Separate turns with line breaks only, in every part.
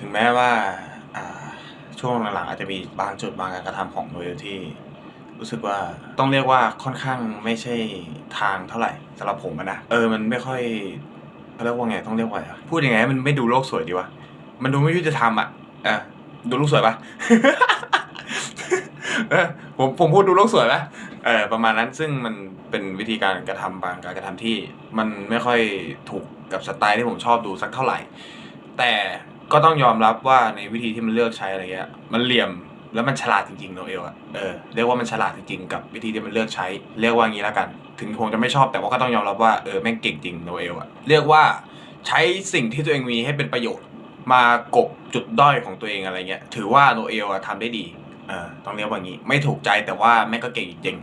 ถึงแม้ว่าช่วงหลังๆอาจจะมีบางจุดบางการกระทำของโนเอลที่รู้สึกว่าต้องเรียกว่าค่อนข้างไม่ใช่ทางเท่าไหร่สำหรับผมนะเออมันไม่ค่อยเขาเรียกว่าไงต้องเรียกว่าพูดยังไงมันไม่ดูโลกสวยดีวะมันดูไม่ยุติธรรมอะเออดูโลกสวยปะผมผมพูดดูโลกสวยปะเออประมาณนั้นซึ่งมันเป็นวิธีการกระทำบางการกระทำที่ มันไม่ค่อยถูกกับสไตล์ที่ผมชอบดูสักเท่าไหร่ แต่ ก็ต้องยอมรับว่าในวิธีที่มันเลือกใช้อะไรเงี้ย มันเหลี่ยมแล้วมันฉลาดจริงๆโนเอลอะเออเรียกว่ามันฉลาดจริงๆกับวิธีที่มันเลือกใช้ เรียกว่างี้แล้วกัน ถึงผมจะไม่ชอบแต่ว่าก็ต้องยอมรับว่าเออแม่งเก่งจริงโนเอลอะเรียกว่าใช้สิ่งที่ตัวเองมีให้เป็นประโยชน์ มากบจุดด้อยของตัวเองอะไรเงี้ย ถือว่าโนเอลอะทำได้ดีเออต้องเรียกว่างี้ ไม่ถูกใจแต่ว่าแม่งก็เก่งจริง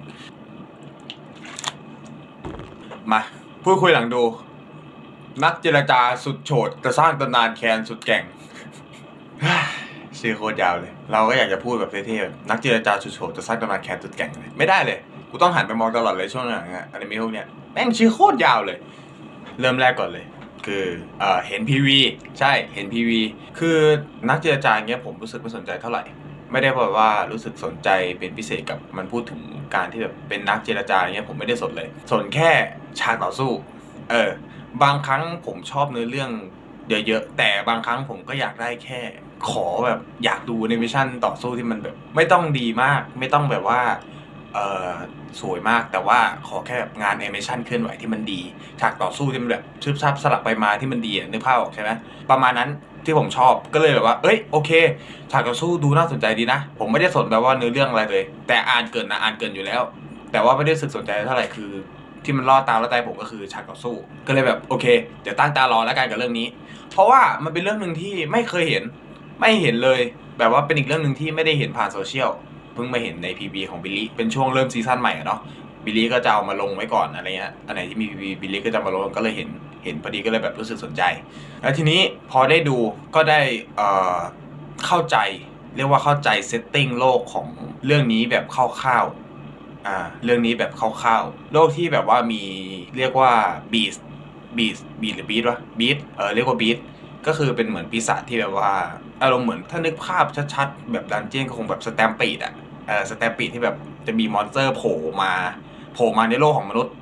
ๆมาพูดคุยหลังดู นักเจรจาสุดโฉดจะสร้างตำนานแคนสุดแก่ง ชื่อโคตรยาวเลย เราก็อยากจะพูดแบบเท่ๆนักเจรจาสุดโฉดจะสร้างตำนาแคนสุดแก่งเลยไม่ได้เลย กูต้องหันไปมองตลอดเลยช่วงหลังอะอนิเมะพวกเนี้ยแม่งชื่อโคตรยาวเลย เริ่มแรกก่อนเลย คือเอ่อเห็นพีวีใช่เห็นพีวีคือนักเจรจาเงี้ยผมรู้สึกไม่สนใจเท่าไหร่ ไม่ได้แบบว่ารู้สึกสนใจเป็นพิเศษกับมันพูดถึงการที่แบบเป็นนักเจรจาเงี้ยผมไม่ได้สนเลย สนแค่ฉากต่อสู้ เออ บางครั้งผมชอบเนื้อเรื่องเยอะๆแต่บางครั้งผมก็อยากได้แค่ ขอแบบอยากดูในมิชั่นต่อสู้ที่มันแบบ ไม่ต้องดีมาก ไม่ต้องแบบว่าเออสวยมากแต่ว่าขอแค่แบบงานแอนิเมชันเคลื่อนไหวที่มันดีฉากต่อสู้ที่มันแบบชึบชับสลับไปมาที่มันดีนึกภาพออกใช่ไหมประมาณนั้นที่ผมชอบก็เลยแบบว่า เอ้ยโอเค ฉากต่อสู้ดูน่าสนใจดีนะ ผมไม่ได้สนแบบว่าเนื้อเรื่องอะไรเลย แต่อ่านเกินนะอ่านเกินอยู่แล้ว แต่ว่าไม่ได้สึกสนใจเท่าไหร่คือ ที่มันล่อตาล่อใจผมก็คือฉากต่อสู้ ก็เลยแบบโอเคเดี๋ยวตั้งตารอแล้วกันกับเรื่องนี้ เพราะว่ามันเป็นเรื่องหนึ่งที่ไม่เคยเห็น ไม่เห็นเลย แบบว่าเป็นอีกเรื่องหนึ่งที่ไม่ได้เห็นผ่านโซเชียลเพิ่งมาเห็นใน PB ของบิลลี่เป็นช่วงเริ่มซีซั่นใหม่เนาะบิลลี่ก็จะเอามาลงไว้ก่อนอะไรเงี้ยอันไหนที่มีบิลลี่ก็จะมาลงก็เลยเห็นเห็นพอดีก็เลยแบบรู้สึกสนใจ แล้วทีนี้พอได้ดูก็ได้เอ่อเข้าใจเรียกว่าเข้าใจเซตติ้งโลกของเรื่องนี้แบบคร่าวๆอ่าเรื่องนี้แบบคร่าวๆโลกที่แบบว่ามีเรียกว่าบีสบีสบีหรือบีทวะบีทเออเรียกว่าบีท ก็คือเป็นเหมือนปีศาจที่แบบว่าอารมณ์เหมือนถ้านึกภาพชัดๆแบบดันเจี้ยนก็คงแบบสแตมปีดอะเออสแตมปีดที่แบบจะมีมอนสเตอร์โผล่มาโผล่มาในโลกของมนุษย์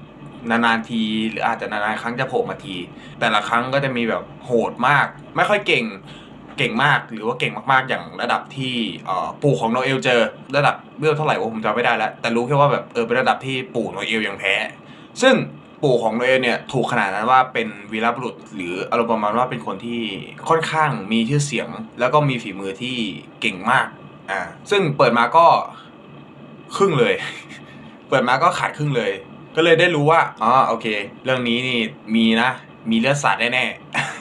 นานๆที หรืออาจจะนานๆครั้งจะโผล่มาที แต่ละครั้งก็จะมีแบบโหดมาก ไม่ค่อยเก่งเก่งมากหรือว่าเก่งมากๆ อย่างระดับที่ปู่ของโนเอลเจอระดับเบื้อเท่าไหร่ผมจำไม่ได้แล้วแต่รู้แค่ว่าแบบเออเป็นระดับที่ปู่โนเอลยังแพ้ ซึ่ง ปู่ของโนเอลเนี่ยถูกขนาดนั้นว่าเป็นวีรบุรุษ หรืออารมณ์ประมาณว่าเป็นคนที่ค่อนข้างมีชื่อเสียง แล้วก็มีฝีมือที่เก่งมากอ่าซึ่งเปิดมาก็ครึ่งเลย เปิดมาก็ขาดครึ่งเลย ก็เลยได้รู้ว่าอ๋อโอเค เรื่องนี้นี่มีนะ มีเลือดสาดแน่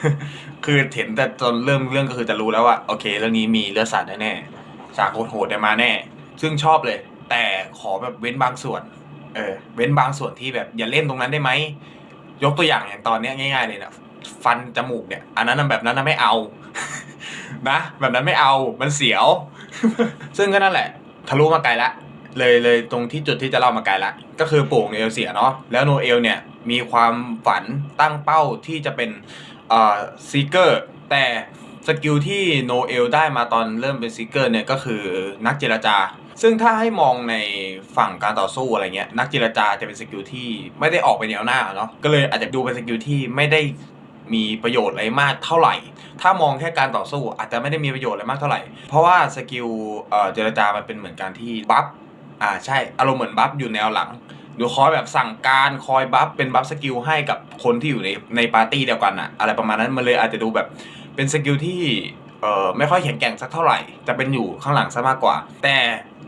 ๆคือเห็นแต่จนเริ่มเรื่องก็คือจะรู้แล้วว่าโอเค เรื่องนี้มีเลือดสาดแน่ๆฉากโหดๆเนี่ยมาแน่ ซึ่งชอบเลย แต่ขอแบบเว้นบางส่วน เออเว้นบางส่วนที่แบบอย่าเล่นตรงนั้นได้ไหมยกตัวอย่างอย่างตอนเนี้ยง่ายๆเลยนะฟันจมูกเนี่ย อันนั้นแบบนั้นไม่เอา นะ แบบนั้นไม่เอามันเสียว ซึ่งก็นั่นแหละ ทะลุมาไกลละเลยเลยตรงที่จุดที่จะเล่ามาไกลละก็คือปู่งโนเอลเสียเนาะแล้วโนเอลเนี่ยมีความฝันตั้งเป้าที่จะเป็นเอ่อซีเกอร์แต่สกิลที่โนเอลได้มาตอนเริ่มเป็นซีเกอร์เนี่ยก็คือนักเจรจา ซึ่งถ้าให้มองในฝั่งการต่อสู้อะไรเงี้ยนักเจรจาจะเป็นสกิลที่ไม่ได้ออกไปแนวหน้าเนาะก็เลยอาจจะดูเป็นสกิลที่ไม่ได้มีประโยชน์อะไรมากเท่าไหร่ ถ้ามองแค่การต่อสู้อาจจะไม่ได้มีประโยชน์อะไรมากเท่าไหร่ เพราะว่าสกิลเอ่อเจรจามันเป็นเหมือนการที่บัฟอ่าใช่อารมณ์เหมือนบัฟอยู่แนวหลังหรือคอยแบบสั่งการคอยบัฟเป็นบัฟสกิลให้กับคนที่อยู่ในในปาร์ตี้เดียวกันอะอะไรประมาณนั้นมันเลยอาจจะดูแบบเป็นสกิลที่ เอ่อไม่ค่อยแข็งแกร่งสักเท่าไหร่ จะเป็นอยู่ข้างหลังซะมากกว่า แต่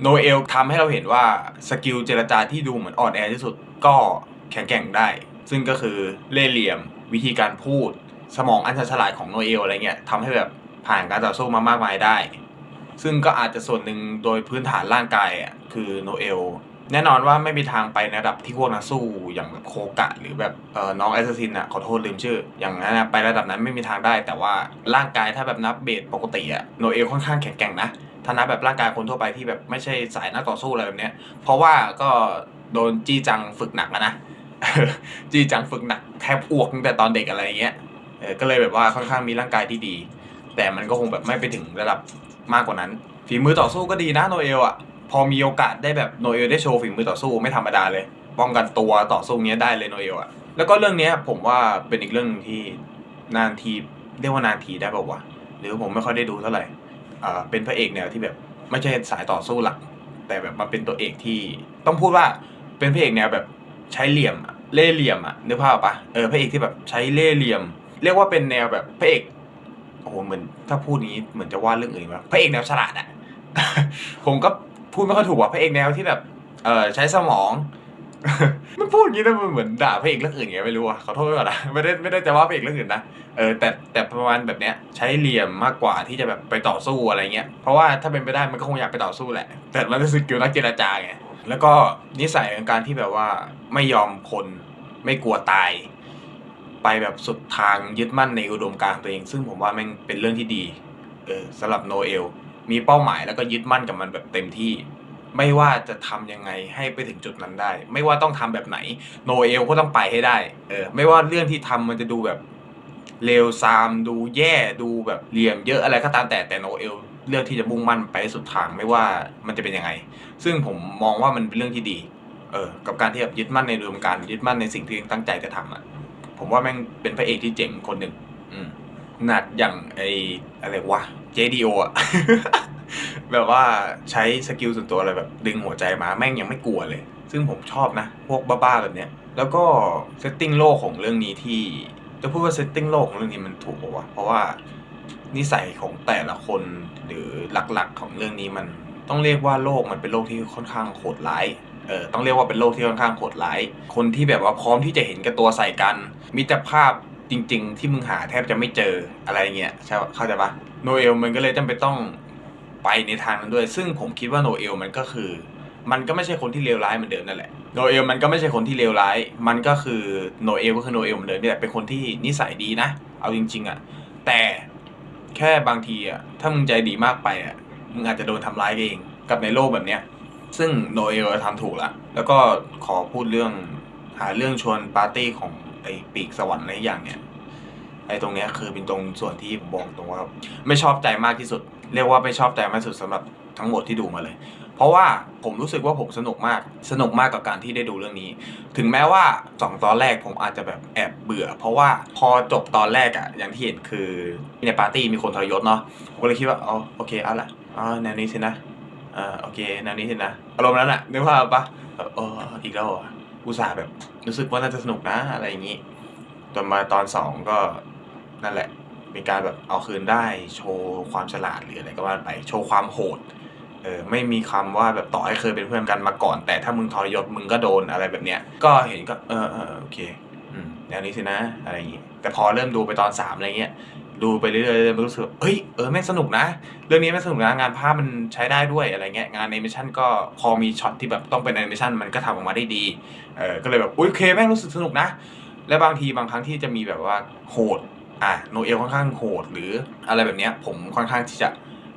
โนเอลทำให้เราเห็นว่าสกิลเจรจาที่ดูเหมือนอ่อนแอที่สุดก็แข็งแกร่งได้ ซึ่งก็คือเล่ห์เหลี่ยม วิธีการพูด สมองอันฉลาดของโนเอลอะไรเงี้ยทำให้แบบผ่านการต่อสู้มามากมายได้ ซึ่งก็อาจจะส่วนหนึ่งโดยพื้นฐานร่างกายอะคือโนเอล แน่นอนว่าไม่มีทางไปในระดับที่พวกนักสู้อย่างแบบโคกะ หรือแบบเออน้องแอสซัสซินอะขอโทษลืมชื่อ อย่างนั้นอะไประดับนั้นไม่มีทางได้ แต่ว่าร่างกายถ้าแบบนับเบสปกติอะโนเอลค่อนข้างแข็งแกร่งนะถ้านับแบบร่างกายคนทั่วไปที่แบบไม่ใช่สายนักต่อสู้อะไรแบบเนี้ย เพราะว่าก็โดนจี้จังฝึกหนักนะจี้จังฝึกหนักแทบอ้วกตั้งแต่ตอนเด็กอะไรอย่างเงี้ยเออก็เลยแบบว่าค่อนข้างมีร่างกายที่ดี แต่มันก็คงแบบไม่ไปถึงระดับมากกว่านั้นฝีมือต่อสู้ก็ดีนะโนเอลอะ พอมีโอกาสได้แบบโนเอลได้โชว์ฝีมือต่อสู้ไม่ธรรมดาเลย ป้องกันตัวต่อสู้เนี้ยได้เลยโนเอลอะแล้วก็เรื่องเนี้ยผมว่าเป็นอีกเรื่องหนึ่งที่นานทีเรียกว่านานทีได้ป่าวะหรือผมไม่ค่อยได้ดูเท่าไหร่อ่าเป็นพระเอกแนวที่แบบไม่ใช่สายต่อสู้หลัก แต่แบบมาเป็นตัวเอกที่ต้องพูดว่าเป็นพระเอกแนวแบบใช้เหลี่ยมเล่เหลี่ยมอะนึกภาพปะเออพระเอกที่แบบใช้เล่เหลี่ยม เรียกว่าเป็นแนวแบบพระเอกโอ้โหเหมือนถ้าพูดนี้เหมือนจะว่าเรื่องอื่นวะพระเอกแนวฉลาดอะผมก็ พูดไม่ค่อยถูกว่าพระเอกแนวที่แบบ เออใช้สมอง มันพูดอย่างนี้นะมันเหมือนด่าพระเอกเรื่องอื่นไงไม่รู้อะขอโทษไว้ก่อนนะไม่ได้ไม่ได้จะว่าพระเอกเรื่องอื่นนะเออแต่แต่ประมาณแบบเนี้ยใช้เหลี่ยมมากกว่าที่จะแบบไปต่อสู้อะไรเงี้ยเพราะว่าถ้าเป็นไปได้มันก็คงอยากไปต่อสู้แหละ แต่มันเป็นสกิลนักเจรจาไงแล้วก็นิสัยของการที่แบบว่าไม่ยอมคนไม่กลัวตาย ไปแบบสุดทางยึดมั่นในอุดมการณ์ตัวเอง ซึ่งผมว่าแม่งเป็นเรื่องที่ดีเออสำหรับโนเอล มีเป้าหมายแล้วก็ยึดมั่นกับมันแบบเต็มที่ ไม่ว่าจะทำยังไงให้ไปถึงจุดนั้นได้ ไม่ว่าต้องทำแบบไหนโนเอลก็ต้องไปให้ได้เออไม่ว่าเรื่องที่ทำมันจะดูแบบเลวซามดูแย่ดูแบบเหลี่ยมเยอะอะไรก็ตามแต่แต่โนเอลเลือกที่จะมุ่งมั่นไปสุดทางไม่ว่ามันจะเป็นยังไง ซึ่งผมมองว่ามันเป็นเรื่องที่ดี เออ กับการที่แบบยึดมั่นในอุดมการยึดมั่นในสิ่งที่ตั้งใจจะทำอะ ผมว่าแม่งเป็นพระเอกที่เจ๋งคนหนึ่ง อืม หนัดอย่างไออะไรวะ JDO อะแบบว่าใช้สกิลส่วนตัวอะไรแบบดึงหัวใจมาแม่งยังไม่กลัวเลย ซึ่งผมชอบนะ พวกบ้าๆแบบเนี้ย แล้วก็เซตติ้งโลกของเรื่องนี้ที่จะพูดว่าเซตติ้งโลกของเรื่องนี้มันถูกปะวะเพราะว่านิสัยของแต่ละคนหรือหลักๆของเรื่องนี้มันต้องเรียกว่าโลกมันเป็นโลกที่ค่อนข้างโหดร้ายเออต้องเรียกว่าเป็นโลกที่ค่อนข้างโหดร้าย คนที่แบบว่าพร้อมที่จะเห็นกับตัวใส่กัน มิตรภาพ จริง ๆ ที่มึงหาแทบจะไม่เจออะไรเงี้ยใช่เข้าใจปะโนเอลมันก็เลยจำเป็นต้องไปในทางนั้นด้วย ซึ่งผมคิดว่าโนเอลมันก็คือ มันก็ไม่ใช่คนที่เลวร้ายเหมือนเดิมนั่นแหละโนเอลมันก็ไม่ใช่คนที่เลวร้าย มันก็คือโนเอลก็คือโนเอลเหมือนเดิมนี่แหละเป็นคนที่นิสัยดีนะ เอาจริง ๆอะแต่แค่บางทีอะถ้ามึงใจดีมากไปอะมึงอาจจะโดนทำร้ายเองกับในโลกแบบเนี้ยซึ่งโนเอลทำถูกล้วแล้วก็ขอพูดเรื่องหาเรื่องชวนปาร์ตี้ของ ไอปีกสวรรค์อะไรอย่างเนี่ยไอตรงเนี้ยคือเป็นตรงส่วนที่ผมบอกตรงว่าไม่ชอบใจมากที่สุด เรียกว่าไม่ชอบใจมากที่สุดสำหรับทั้งหมดที่ดูมาเลย เพราะว่าผมรู้สึกว่าผมสนุกมากสนุกมากกับการที่ได้ดูเรื่องนี้ ถึงแม้ว่าสองตอนแรกผมอาจจะแบบแอบเบื่อ เพราะว่าพอจบตอนแรกอะอย่างที่เห็นคือในปาร์ตี้มีคนทรยศเนาะผมก็เลยคิดว่าอ๋อโอเคเอาละอ๋อแนวนี้สินะอ่าโอเคแนวนี้สินะอารมณ์นั้นอะนึกภาพปะแบบเอออีกแล้วเหร อุตส่าห์แบบ รู้สึกว่าน่าจะสนุกนะอะไรอย่างงี้จนมาตอนสองก็นั่นแหละ มีการแบบเอาคืนได้โชว์ความฉลาดหรืออะไรก็ว่าไปโชว์ความโหดเออไม่มีคำว่าแบบต่อให้เคยเป็นเพื่อนกันมาก่อน แต่ถ้ามึงทรยศมึงก็โดนอะไรแบบเนี้ย ก็เห็นก็เออเออโอเคอืมแนวนี้สินะอะไรอย่างงี้แต่พอเริ่มดูไปตอนสามอะไรเงี้ย ดูไปเรื่อยๆมันรู้สึกเฮ้ยเออแม่งสนุกนะ เรื่องนี้แม่งสนุกนะงานภาพมันใช้ได้ด้วยอะไรเงี้ยงานแอนิเมชันก็พอมีช็อตที่แบบต้องเป็นแอนิเมชันมันก็ทำออกมาได้ดีเออก็เลยแบบอุ๊ยโอเคแม่งรู้สึกสนุกนะ และบางทีบางครั้งที่จะมีแบบว่าโหดอะโนเอลค่อนข้างโหดหรืออะไรแบบเนี้ยผมค่อนข้างที่จะ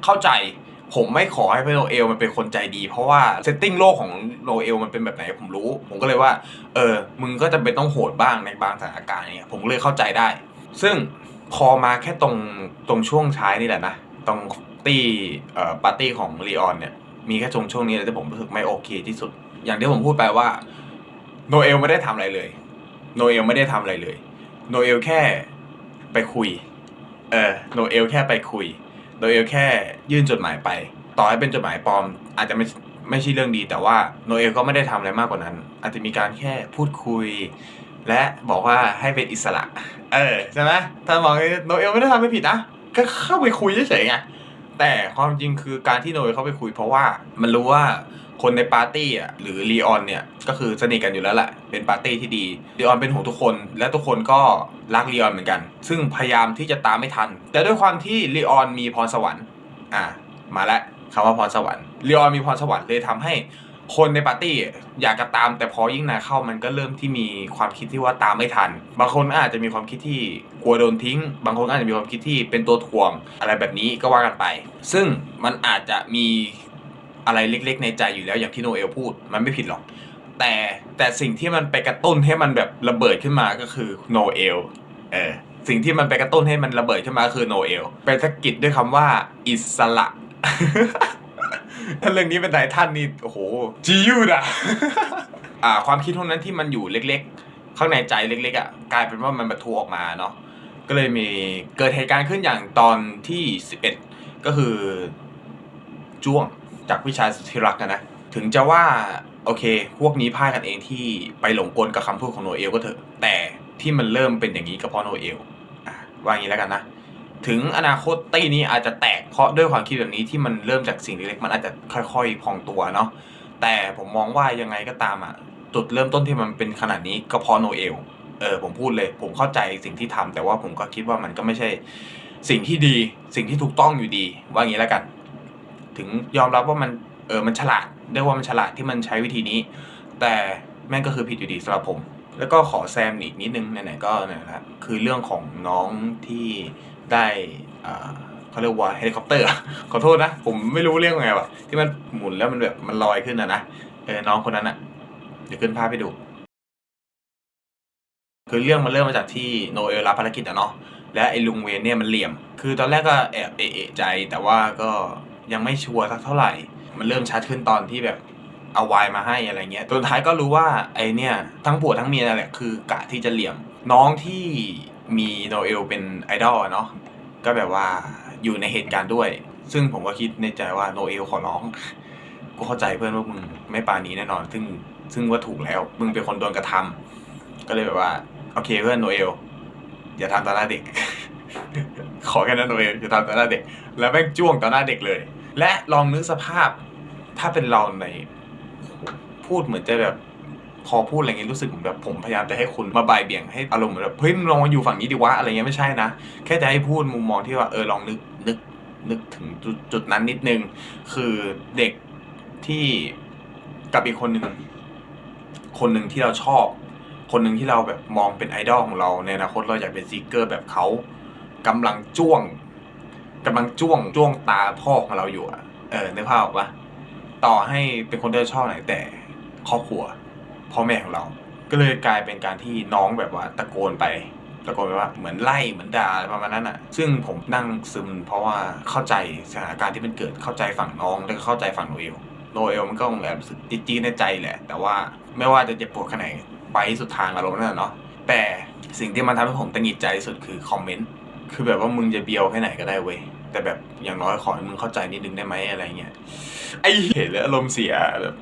เข้าใจผมไม่ขอให้พี่โนเอลมันเป็นคนใจดี เพราะว่าเซตติ้งโลกของโนเอลมันเป็นแบบไหนผมรู้ ผมก็เลยว่า เออ มึงก็จะเป็นต้องโหดบ้างในบางสถานการณ์เนี่ยผมเลยเข้าใจได้ ซึ่ง พอมาแค่ตรงตรงช่วงท้ายนี่แหละนะ ตรงตีเอ่อปาร์ตี้ของลีออนเนี่ย มีแค่ตรงช่วงนี้แหละที่ผมรู้สึกไม่โอเคที่สุด อย่างที่ผมพูดไปว่าโนเอลไม่ได้ทำอะไรเลย โนเอลไม่ได้ทำอะไรเลย โนเอลแค่ไปคุย เออโนเอลแค่ไปคุย โนเอลแค่ยื่นจดหมายไป ต่อให้เป็นจดหมายปลอม อาจจะไม่ไม่ใช่เรื่องดี แต่ว่าโนเอลก็ไม่ได้ทำอะไรมากกว่านั้น อาจจะมีการแค่พูดคุย และบอกว่าให้เป็นอิสระ เออใช่ไหมถ้ามองโนเอลไม่ได้ทำอะไรผิดนะก็เข้าไปคุยเฉยๆไงแต่ความจริงคือการที่โนเอลเข้าไปคุยเพราะว่ามันรู้ว่าคนในปาร์ตี้อะหรือลีออนเนี่ยก็คือสนิทกันอยู่แล้วแหละเป็นปาร์ตี้ที่ดีลีออนเป็นห่วงทุกคน และทุกคนก็รักลีออนเหมือนกัน ซึ่งพยายามที่จะตามไม่ทัน แต่ด้วยความที่ลีออนมีพรสวรรค์อ่ามาแล้วคำว่าพรสวรรค์ลีออนมีพรสวรรค์เลยทำให้ คนในปาร์ตี้อยากจะตาม แต่พอยิ่งนานเข้ามันก็เริ่มที่มีความคิดที่ว่าตามไม่ทัน บางคนอาจจะมีความคิดที่กลัวโดนทิ้ง บางคนอาจจะมีความคิดที่เป็นตัวถ่วงอะไรแบบนี้ก็ว่ากันไป ซึ่งมันอาจจะมีอะไรเล็กๆ ในใจอยู่แล้วอย่างที่โนเอลพูดมันไม่ผิดหรอก แต่แต่สิ่งที่มันไปกระตุ้นให้มันแบบระเบิดขึ้นมาก็คือโนเอลเออสิ่งที่มันไปกระตุ้นให้มันระเบิดขึ้นมาคือโนเอลไปสะกิดด้วยคำว่า อิสระ ถ้าเรื่องนี้เป็นไททันนี่โอ้โหจียูดอะอ่าความคิดพวกนั้นที่มันอยู่เล็กๆ ข้างในใจเล็กๆอะกลายเป็นว่ามันประทุออกมาเนาะก็เลยมีเกิดเหตุการณ์ขึ้นอย่างตอนที่ 11 ก็คือจ้วงจากวิชายสุดที่รักนะนะถึงจะว่าโอเค พวกนี้พ่ายกันเองที่ไปหลงกลกับคำพูดของโนเอลก็เถอะ แต่ที่มันเริ่มเป็นอย่างนี้ก็เพราะโนเอลอะว่าอย่างนี้แล้วกันนะ ถึงอนาคตตี้นี้อาจจะแตกเพราะด้วยความคิดแบบนี้ที่มันเริ่มจากสิ่งเล็กๆมันอาจจะค่อยๆพองตัวเนาะแต่ผมมองว่ายังไงก็ตามอะจุดเริ่มต้นที่มันเป็นขนาดนี้ก็เพราะโนเอลเออผมพูดเลย ผมเข้าใจสิ่งที่ทำแต่ว่าผมก็คิดว่ามันก็ไม่ใช่สิ่งที่ดีสิ่งที่ถูกต้องอยู่ดี ว่างี้แล้วกัน ถึงยอมรับว่ามันเออมันฉลาดเรียกว่ามันฉลาดที่มันใช้วิธีนี้ แต่แม่งก็คือผิดอยู่ดีสำหรับผม แล้วก็ขอแซมอีกนิดนึงไหนๆก็เนี่ยนะคือเรื่องของน้องที่ ได้เขาเรียกว่าเฮลิคอปเตอร์ขอโทษนะ ผมไม่รู้เรื่องไงวะที่มันหมุนแล้วมันแบบมันลอยขึ้นนะนะเออน้องคนนั้นอะเดี๋ยวขึ้นภาพให้ดู คือเรื่องมันเริ่มมาจากที่โนเอลรับภารกิจอะเนาะและไอ้ลุงเวนเนี่ยมันเหลี่ยม คือตอนแรกก็แอบเอะใจ แต่ว่าก็ยังไม่ชัวร์สักเท่าไหร่ มันเริ่มชัดขึ้นตอนที่แบบเอาไวน์มาให้อะไรเงี้ยสุดท้ายก็รู้ว่าไอเนี่ยทั้งผัวทั้งเมียนั่นแหละคือกะที่จะเหลี่ยม น้องที่ มีโนเอลเป็นไอดอลเนาะก็แบบว่าอยู่ในเหตุการณ์ด้วย ซึ่งผมก็คิดในใจว่าโนเอลขอร้องกูเข้าใจเพื่อนว่ามึงไม่ปานี้แน่นอน ซึ่งซึ่งว่าถูกแล้ว มึงเป็นคนโดนกระทำก็เลยแบบว่า โอเคเพื่อนโนเอลอย่าทำต่อหน้าเด็ก ขอแค่นั้นโนเอลอย่าทำต่อหน้าเด็ก แล้วแม่งจ้วงต่อหน้าเด็กเลย และลองนึกสภาพถ้าเป็นเราในพูดเหมือนจะแบบ พอพูดอะไรเงี้ยรู้สึกเหมือนแบบผมพยายามจะให้คุณมาบ่ายเบี่ยงให้อารมณ์เหมือนแบบเฮ้ยมึงลองมาอยู่ฝั่งนี้ดีวะอะไรเงี้ยไม่ใช่นะ แค่จะให้พูดมุมมองที่ว่าเออลองนึกนึกนึกถึงจุดจุดนั้นนิดนึง คือเด็กที่กับอีกคนหนึ่งคนหนึ่งที่เราชอบ คนหนึ่งที่เราแบบมองเป็นไอดอลของเราในอนาคตเราอยากเป็นซีเกอร์แบบเขากำลังจ้วงกำลังจ้วงจ้วงตาพ่อของเราอยู่อะเออนึกภาพออกปะต่อให้เป็นคนที่เราชอบไหนแต่ครอบครัว พ่อแม่ของเรา ก็เลยกลายเป็นการที่น้องแบบว่าตะโกนไปตะโกนไปว่าเหมือนไล่เหมือนด่าอะไรประมาณนั้นอะ ซึ่งผมนั่งซึมเพราะว่าเข้าใจสถานการณ์ที่มันเกิดเข้าใจฝั่งน้องแล้วก็เข้าใจฝั่งโนเอลโนเอลมันก็คงแบบรู้สึกจี๊ดๆในใจแหละ แต่ว่าไม่ว่าจะเจ็บปวดแค่ไหนไปสุดทางอารมณ์นั่นแหละเนาะแต่สิ่งที่มันทำให้ผมตังหิดใจสุดคือคอมเมนต์คือแบบว่ามึงจะเบียวแค่ไหนก็ได้เว้ยแต่แบบอย่างน้อยขอให้มึงเข้าใจนิดนึงได้ไหมอะไรเงี้ยไอ้เห็นแล้วอารมณ์เสียแบบ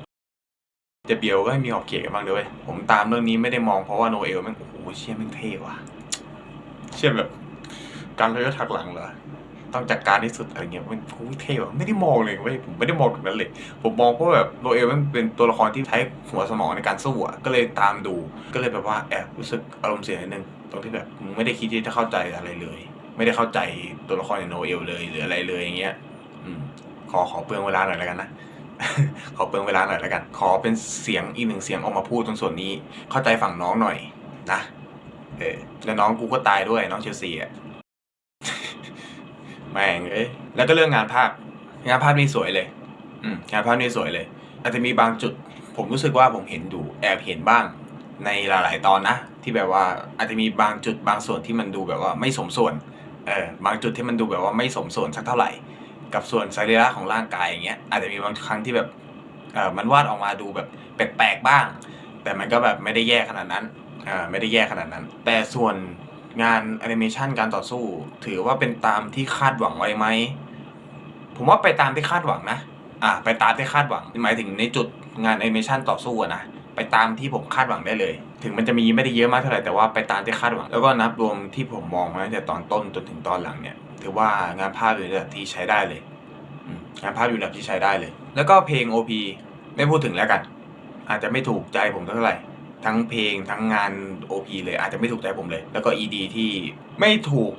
จะเบียวก็ให้มีขอบเขตกันบ้างด้วยผมตามเรื่องนี้ไม่ได้มองเพราะว่าโนเอลแม่งโอ้โหเชี่ยแม่งเท่ว่ะเชี่ยแบบ การเลยก็ทักหลังเหรอต้องจัดการที่สุดอะไรเงี้ยมันโอ้เท่ว่ะไม่ได้มองเลยเว้ยผมไม่ได้มองแบบนั้นเลย ผมมองเพราะแบบโนเอลมันเป็นตัวละครที่ใช้หัวสมองในการสู้อะก็เลยตามดู ก็เลยแบบว่าแอบรู้สึกอารมณ์เสียนิดนึงตรงที่แบบไม่ได้คิดที่จะเข้าใจอะไรเลย ไม่ได้เข้าใจตัวละครในโนเอลเลยหรืออะไรเลยอย่างเงี้ยอืมขอขอเปลืองเวลาหน่อยแล้วกันนะ ขอเปลืองเวลาหน่อยแล้วกัน ขอเป็นเสียงอีกหนึ่งเสียงออกมาพูดตรงส่วนนี้ เข้าใจฝั่งน้องหน่อยนะเออแล้วน้องกูก็ตายด้วยน้องเชลซีอะแม่งเอ้ยแล้วก็เรื่องงานภาพ งานภาพนี่สวยเลย อืมงานภาพนี่สวยเลย อาจจะมีบางจุด ผมรู้สึกว่าผมเห็นดูแอบเห็นบ้าง ในหลาย ๆ ตอนนะ ที่แบบว่าอาจจะมีบางจุดบางส่วนที่มันดูแบบว่าไม่สมส่วนเออบางจุดที่มันดูแบบว่าไม่สมส่วนสักเท่าไหร่ กับส่วนสรีระของร่างกายอย่างเงี้ยอาจจะมีบางครั้งที่แบบเออมันวาดออกมาดูแบบแปลกๆบ้าง แต่มันก็แบบไม่ได้แย่ขนาดนั้นอ่าไม่ได้แย่ขนาดนั้น แต่ส่วนงานแอนิเมชันการต่อสู้ ถือว่าเป็นตามที่คาดหวังไว้ไหมผมว่าไปตามที่คาดหวังนะอ่าไปตามที่คาดหวังหมายถึงในจุดงานแอนิเมชันต่อสู้นะไปตามที่ผมคาดหวังได้เลย ถึงมันจะมีไม่ได้เยอะมากเท่าไหร่แต่ว่าไปตามที่คาดหวัง แล้วก็นับรวมที่ผมมองมาตั้งแต่ตอนต้นจนถึงตอนหลังเนี่ย ถือว่างานภาพอยู่ในระดับที่ใช้ได้เลยงานภาพอยู่ในระดับที่ใช้ได้เลย แล้วก็เพลง OP ไม่พูดถึงแล้วกัน อาจจะไม่ถูกใจผมเท่าไหร่ ทั้งเพลงทั้งงาน OP เลยอาจจะไม่ถูกใจผมเลย แล้วก็ ED ที่ไม่ถูก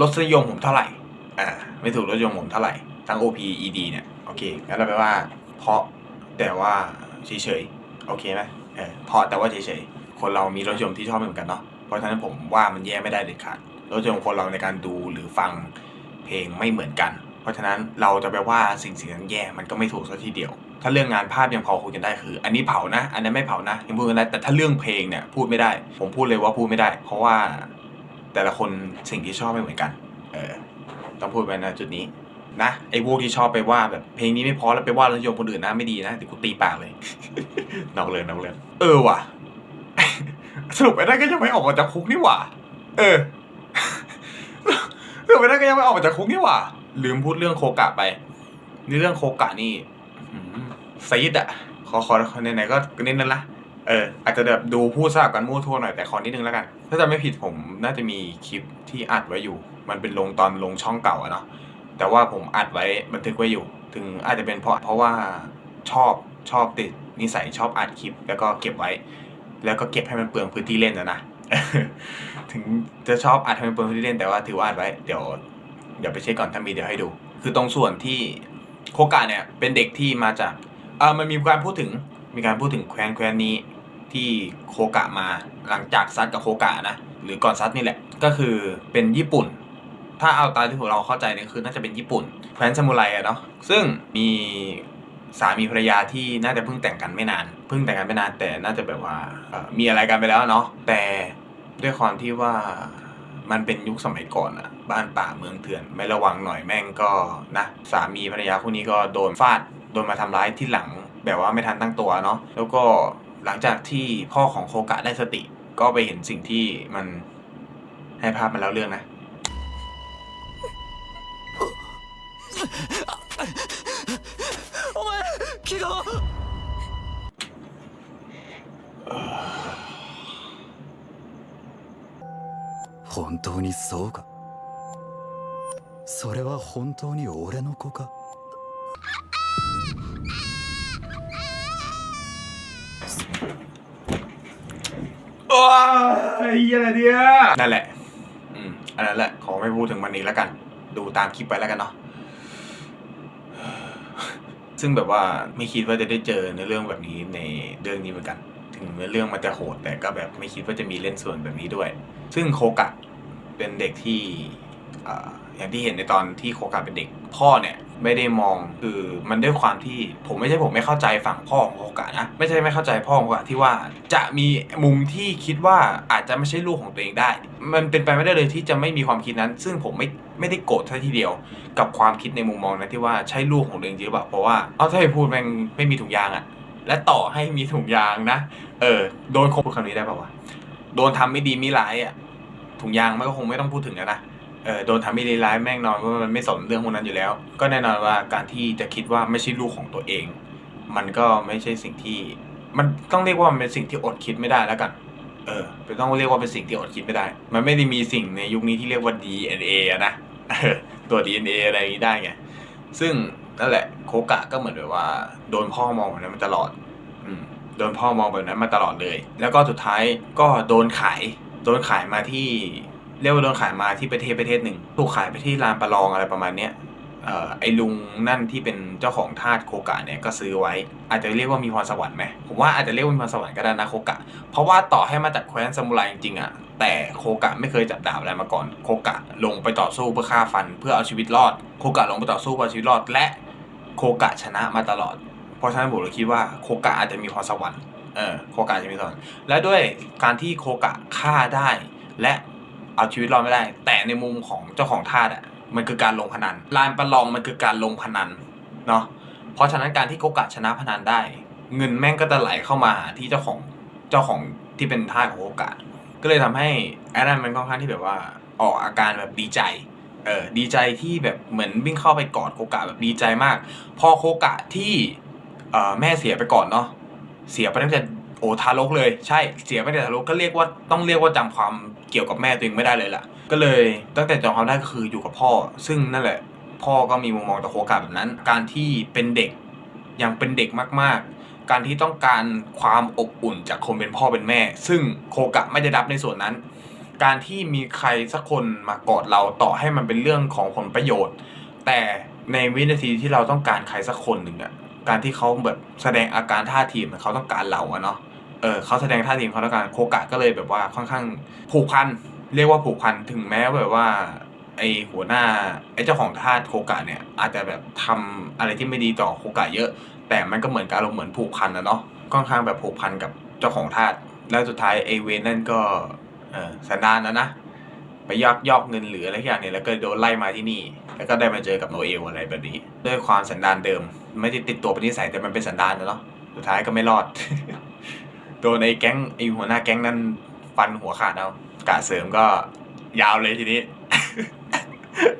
รสนิยมผมเท่าไหร่อ่าไม่ถูกรสนิยมผมเท่าไหร่ทั้ง OP ED เนี่ยโอเคงั้นเราไปว่า เพราะแต่ว่าเฉยๆโอเคไหมเออเพราะแต่ว่าเฉยๆคนเรามีรสนิยมที่ชอบไม่เหมือนกันเนาะเพราะฉะนั้นผมว่ามันแย่ไม่ได้เด็ดขาด รสนิยมคนเราในการดูหรือฟังเพลงไม่เหมือนกัน เพราะฉะนั้นเราจะไปว่าสิ่งสิ่งนั้นแย่มันก็ไม่ถูกซะทีเดียว ถ้าเรื่องงานภาพยังพอคุยกันได้คือ อันนี้เผานะ อันนั้นไม่เผานะยังพูดกันได้แต่ถ้าเรื่องเพลงเนี่ยพูดไม่ได้ ผมพูดเลยว่าพูดไม่ได้ เพราะว่าแต่ละคนสิ่งที่ชอบไม่เหมือนกัน เออต้องพูดไปนะจุดนี้นะไอ้พวกที่ชอบไปว่าแบบเพลงนี้ไม่พอแล้วไปว่ารสนิยมคนอื่นนะไม่ดีนะเดี๋ยวกูตีปากเลยนอกเลยนอกเลยเออว่ะ สรุปไอ้นั่นก็ยังไม่ออกมาจากคุกนี่หว่า เออ สรุปไอ้นั่นก็ยังไม่ออกมาจากคุกนี่หว่า ลืมพูดเรื่องโคกะไป นี่เรื่องโคกะนี่อื้อหือซีดอะขอขอขอไหนๆก็นิดนึงละเอออาจจะแบบดูพูดสลับกันมั่วทั่วหน่อยแต่ขอนิดนึงแล้วกัน ถ้าจะไม่ผิดผมน่าจะมีคลิปที่อัดไว้อยู่ มันเป็นลงตอนลงช่องเก่าอะเนาะแต่ว่าผมอัดไว้บันทึกไว้อยู่ ถึงอาจจะเป็นเพราะเพราะว่าชอบชอบติดนิสัยชอบอัดคลิป แล้วก็เก็บไว้ แล้วก็เก็บให้มันเปลืองพื้นที่เล่นนะนะ ถึงจะชอบอัดให้มันเปลืองพื้นที่เล่นแต่ว่าถือว่าอัดไว้ เดี๋ยวเดี๋ยวไปเช็คก่อนถ้ามีเดี๋ยวให้ดู คือตรงส่วนที่โคกะเนี่ยเป็นเด็กที่มาจากเออมันมีการพูดถึงมีการพูดถึงแคว้นแคว้นนี้ที่โคกะมาหลังจากซัดกับโคกะนะหรือก่อนซัดนี่แหละก็คือเป็นญี่ปุ่น ถ้าเอาตามที่พวกเราเข้าใจเนี่ยคือน่าจะเป็นญี่ปุ่นแคว้นซามูไรอะเนาะซึ่งมี สามีภรรยาที่น่าจะเพิ่งแต่งกันไม่นาน เพิ่งแต่งกันไม่นานแต่น่าจะแบบว่ามีอะไรกันไปแล้วเนาะแต่ด้วยความที่ว่ามันเป็นยุคสมัยก่อนอะบ้านป่าเมืองเถื่อน ไม่ระวังหน่อยแม่งก็นะสามีภรรยาคู่นี้ก็โดนฟาดโดนมาทำร้ายที่หลัง แบบว่าไม่ทันตั้งตัวเนาะแล้วก็หลังจากที่พ่อของโคกะได้สติ ก็ไปเห็นสิ่งที่มันให้ภาพมันแล้วเรื่องนะ
怪我は本当にそうかそれは本当に俺の子か
โอ้ยอะไรเนี่ยนั่นแหละ อืม อันนั้นแหละ ขอไม่พูดถึงมันนี้แล้วกัน ดูตามคลิปไปแล้วกันเนาะ ซึ่งแบบว่าไม่คิดว่าจะได้เจอในเรื่องแบบนี้ในเรื่องนี้เหมือนกัน ถึงเรื่องมันจะโหดแต่ก็แบบไม่คิดว่าจะมีเล่นส่วนแบบนี้ด้วย ซึ่งโคกะเป็นเด็กที่ออย่างที่เห็นในตอนที่โคกะเป็นเด็กพ่อเนี่ย ไม่ได้มองคือมันด้วยความที่ผมไม่ใช่ผมไม่เข้าใจฝั่งพ่อของโคกะนะไม่ใช่ไม่เข้าใจพ่อของโคกะที่ว่าจะมีมุมที่คิดว่าอาจจะไม่ใช่ลูกของตัวเองได้ มันเป็นไปไม่ได้เลยที่จะไม่มีความคิดนั้น ซึ่งผมไม่ไม่ได้โกรธท่าทีเดียว กับความคิดในมุมมองนั้นที่ว่าใช่ลูกของตัวเองจริงหรือเปล่าเพราะว่าเอาถ้าไปพูดม่งไม่มีถุงยางอะและต่อให้มีถุงยางนะ เออโดนคงพูดคำนี้ได้ป่าวะโดนทำไม่ดีไม่ร้ายอะถุงยางมันก็คงไม่ต้องพูดถึงแล้วนะ เออโดนทำไม่ดีร้ายแม่งนอนว่ามันไม่สนเรื่องพวกนั้นอยู่แล้ว ก็แน่นอนว่าการที่จะคิดว่าไม่ใช่ลูกของตัวเอง มันก็ไม่ใช่สิ่งที่ มันต้องเรียกว่ามันเป็นสิ่งที่อดคิดไม่ได้แล้วกัน เออเป็นต้องเรียกว่าเป็นสิ่งที่อดคิดไม่ได้ มันไม่ได้มีสิ่งในยุคนี้ที่เรียกว่า DNA อะนะเออตัว DNA อะไรอย่างนี้ได้ไงซึ่งนั่นแหละโคกะก็เหมือนแบบว่า โดนพ่อมองแบบนั้นมาตลอดอืมโดนพ่อมองแบบนั้นมาตลอดเลย แล้วก็สุดท้ายก็โดนขาย โดนขายมาที่ เรียกว่าโดนขายมาที่ประเทศประเทศหนึ่ง ถูกขายไปที่ลานประลองอะไรประมาณเนี้ยออไอ้ลุงนั่นที่เป็นเจ้าของทาสโคกะเนี่ยก็ซื้อไว้ อาจจะเรียกว่ามีพรสวรรค์ไหมผมว่าอาจจะเรียกว่ามีพรสวรรค์ก็ได้นะโคกะ เพราะว่าต่อให้มาจากแคว้นซามูไรจริงๆอะแต่โคกะไม่เคยจับดาบอะไรมาก่อน โคกะลงไปต่อสู้เพื่อฆ่าฟันเพื่อเอาชีวิตรอด โคกะลงไปต่อสู้เพื่อเอาชีวิตรอด และโคกะชนะมาตลอด เพราะฉะนั้นผมเลยคิดว่าโคกะอาจจะมีพรสวรรค์เออโคกะจจะมีพรสวรรค์และด้วยการที่โคกะฆ่าได้ และ เอาชีวิตรอดไม่ได้ แต่ในมุมของเจ้าของทาสอะมันคือการลงพนันลานประลองมันคือการลงพนันเนาะเพราะฉะนั้นการที่โคกะชนะพนันได้ เงินแม่งก็จะไหลเข้ามาหาที่เจ้าของเจ้าของที่เป็นทาสของโคกะก็เลยทำให้แอดนันมันค่อนข้างที่แบบว่าออกอาการแบบดีใจเออดีใจที่แบบเหมือนวิ่งเข้าไปกอดโคกะแบบดีใจมาก พอโคกะที่เอ่อแม่เสียไปก่อนเนาะเสียไปตั้งแต่ โอ้ทารกเลยใช่เสียไปตั้งแต่ทารกก็เรียกว่าต้องเรียกว่าจำความเกี่ยวกับแม่ตัวเองไม่ได้เลยล่ะ ก็เลยตั้งแต่จำความได้ก็คืออยู่กับพ่อ ซึ่งนั่นแหละ พ่อก็มีมุมมองต่อโคกะแบบนั้น การที่เป็นเด็กยังเป็นเด็กมากๆ การที่ต้องการความอบอุ่นจากคนเป็นพ่อเป็นแม่ ซึ่งโคกะไม่ได้รับในส่วนนั้น การที่มีใครสักคนมากอดเราต่อให้มันเป็นเรื่องของผลประโยชน์ แต่ในวินาทีที่เราต้องการใครสักคนหนึ่งอะการที่เขาแบบแสดงอาการท่าทีเหมือนเขาต้องการเราอะเนาะ เออเขาแสดงท่าทีเขาต้องการโคกะก็เลยแบบว่าค่อนข้างผูกพันเรียกว่าผูกพันถึงแม้แบบว่าไอหัวหน้าไอเจ้าของทาสโคกะเนี่ยอาจจะแบบทำอะไรที่ไม่ดีต่อโคกะเยอะ แต่มันก็เหมือนการลงเหมือนผูกพันนะเนาะค่อนข้างแบบผูกพันกับเจ้าของทาสแล้วสุดท้ายไอเวนนั่นก็เออสันดานแล้วนะไปยอกยอกเงินหรืออะไรอย่างเนี่ยแล้วก็โดนไล่มาที่นี่ แล้วก็ได้มาเจอกับโนเอลอะไรแบบนี้ ด้วยความสันดานเดิม ไม่ได้ติดตัวเป็นนิสัยแต่มันเป็นสันดานนะเนาะสุดท้ายก็ไม่รอด ดนไอ้แก๊งไอ้หัวหน้าแก๊งนั้นฟันหัวขาดเอากะเสริมก็ยาวเลยทีนี้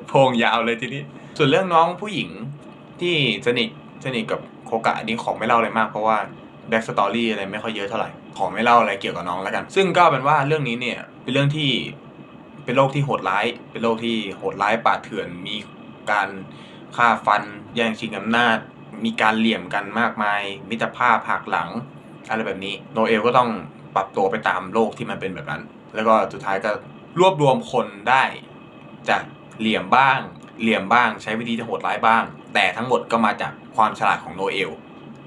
โพงยาวเลยทีนี้ ส่วนเรื่องน้องผู้หญิงที่สนิทสนิทกับโคกะอันนี้ขอไม่เล่าเลยมาก เพราะว่าแบ็กสตอรี่อะไรไม่ค่อยเยอะเท่าไหร่ ขอไม่เล่าอะไรเกี่ยวกับน้องแล้วกัน ซึ่งก็เป็นว่าเรื่องนี้เนี่ยเป็นเรื่องที่เป็นโลกที่โหดร้าย เป็นโลกที่โหดร้ายป่าเถื่อนมีการฆ่าฟันแย่งชิงอำนาจ มีการเหลี่ยมกันมากมาย มิตรภาพหักหลัง อะไรแบบนี้โนเอลก็ต้องปรับตัวไปตามโลกที่มันเป็นแบบนั้น แล้วก็สุดท้ายก็รวบรวมคนได้จากเหลี่ยมบ้าง เหลี่ยมบ้างใช้วิธีที่โหดร้ายบ้าง แต่ทั้งหมดก็มาจากความฉลาดของโนเอล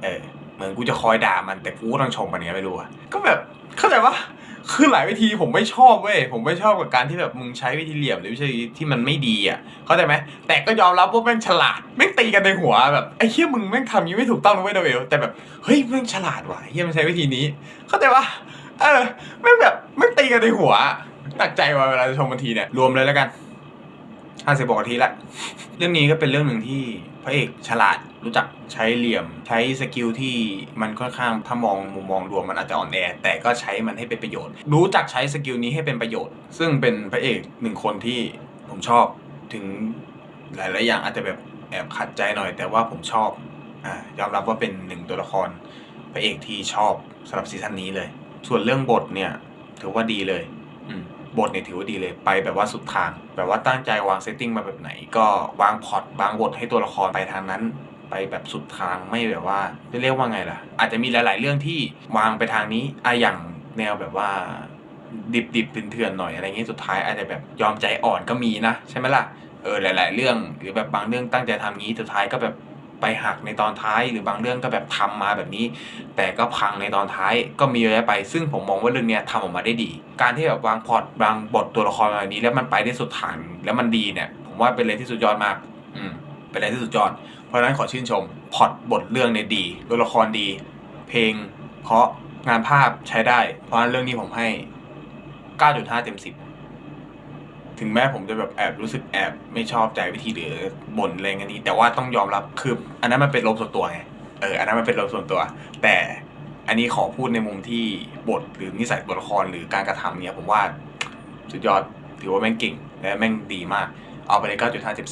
เออเหมือนกูจะคอยด่ามันแต่กูก็ต้องชมมันไงไม่รู้อะก็แบบเข้าใจปะ คือหลายวิธีผมไม่ชอบเว้ยผมไม่ชอบกับการที่แบบมึงใช้วิธีเหลี่ยมหรือวิธีที่มันไม่ดีอะเข้าใจไหมแต่ก็ยอมรับว่าแม่งฉลาดแม่งตีกันในหัวแบบไอ้เฮี้ยมึงแม่งทำยังไม่ถูกต้องนะเว้ยโนเอลแต่แบบเฮ้ยแม่งฉลาดว่ะเฮี้ยมันใช้วิธีนี้ เข้าใจปะเออแม่งแบบแม่งตีกันในหัวหนักใจว่ะเวลาจะชมบางทีเนี่ยรวมเลยแล้วกันห้าสิบกว่าทีละเรื่องนี้ก็เป็นเรื่องหนึ่งที่ พระเอกฉลาดรู้จักใช้เหลี่ยม ใช้สกิลที่มันค่อนข้างถ้ามองมุมมองรวมมันอาจจะอ่อนแอแต่ก็ใช้มันให้เป็นประโยชน์ รู้จักใช้สกิลนี้ให้เป็นประโยชน์ ซึ่งเป็นพระเอกหนึ่งคนที่ผมชอบถึงหลายๆอย่างอาจจะแบบแอบขัดใจหน่อย แต่ว่าผมชอบอยอมรับว่าเป็นหนึ่งตัวละครพระเอกที่ชอบสำหรับซีซั่นนี้เลย ส่วนเรื่องบทเนี่ยถือว่าดีเลย อืม บทเนี่ยถือว่าดีเลยไปแบบว่าสุดทาง แบบว่าตั้งใจวางเซตติ้งมาแบบไหน ก็วางพอตวางบทให้ตัวละครไปทางนั้น ไปแบบสุดทางไม่แบบว่าจะเรียกว่าไงล่ะ อาจจะมีหลาย ๆ เรื่องที่วางไปทางนี้อะอย่างแนวแบบว่าดิบดิบเถื่อนๆหน่อยอะไรเงี้ยสุดท้ายอาจจะแบบยอมใจอ่อนก็มีนะ ใช่ไหมล่ะเออหลาย ๆ เรื่องหรือแบบบางเรื่องตั้งใจทำงี้สุดท้ายก็แบบ ไปหักในตอนท้าย หรือบางเรื่องก็แบบทำมาแบบนี้ แต่ก็พังในตอนท้ายก็มีเยอะแยะไป ซึ่งผมมองว่าเรื่องเนี้ยทำออกมาได้ดี การที่แบบวางพล็อตวางบทตัวละครแบบนี้ แล้วมันไปได้สุดทางแล้วมันดีเนี่ย ผมว่าเป็นอะไรที่สุดยอดมาก อืมเป็นอะไรที่สุดยอด เพราะฉะนั้นขอชื่นชมพล็อตบทเรื่องเนี่ยดีตัวละครดี เพลง เพราะงานภาพใช้ได้ เพราะฉะนั้นเรื่องนี้ผมให้ 9.5 เต็ม 10 ถึงแม้ผมจะแบบแอบรู้สึกแอบไม่ชอบใจวิธีหรือบ่นอะไรเงี้ยนี้ แต่ว่าต้องยอมรับคืออันนั้นมันเป็นลมส่วนตัวไงเอออันนั้นมันเป็นลมส่วนตัว แต่อันนี้ขอพูดในมุมที่บทหรือนิสัยตัวละครหรือการกระทำเนี่ยผมว่าสุดยอดถือว่าแม่งเก่งและแม่งดีมาก เอาไปเลย9.5เต็ม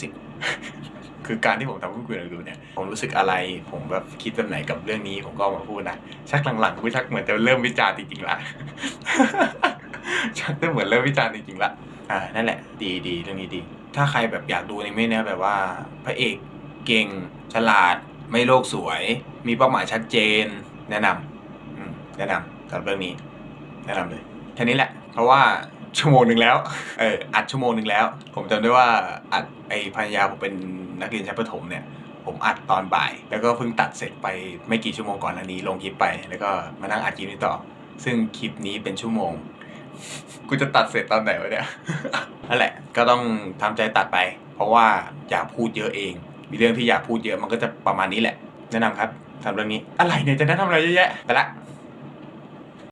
10คือการที่ผมทำพูดคุยกับดูเนี่ยผมรู้สึกอะไร ผมแบบคิดแบบไหนกับเรื่องนี้ ผมก็มาพูดนะชักหลังๆกูชักเหมือนจะเริ่มวิจารณ์จริงๆละชักจะเหมือนเริ่มวิจารณ์จริงๆละ อ่านั่นแหละ ดีดีเรื่องนี้ดี ถ้าใครแบบอยากดูอนิเมะเนี่ยแบบว่า พระเอกเก่งฉลาด ไม่โลกสวย มีเป้าหมายชัดเจน แนะนำอืมแนะนำสำหรับเรื่องนี้ แนะนำเลยแค่นี้แหละ เพราะว่าชั่วโมงหนึ่งแล้ว เออ อัดชั่วโมงหนึ่งแล้ว ผมจำได้ว่าอัดไอภรรยาผมเป็นนักเรียนชั้นประถมเนี่ย ผมอัดตอนบ่าย แล้วก็เพิ่งตัดเสร็จไปไม่กี่ชั่วโมงก่อนหน้านี้ลงคลิปไป แล้วก็มานั่งอัดคลิปนี้ต่อ ซึ่งคลิปนี้เป็นชั่วโมง กูจะตัดเสร็จตอนไหนวะเนี่ย นั่นแหละ ก็ต้องทำใจตัดไป เพราะว่าอยากพูดเยอะเอง มีเรื่องที่อยากพูดเยอะมันก็จะประมาณนี้แหละ แนะนำครับทำหรับเรื่องนี้ อะไรเนี่ยจะแนะนำอะไรเยอะแยะไปละ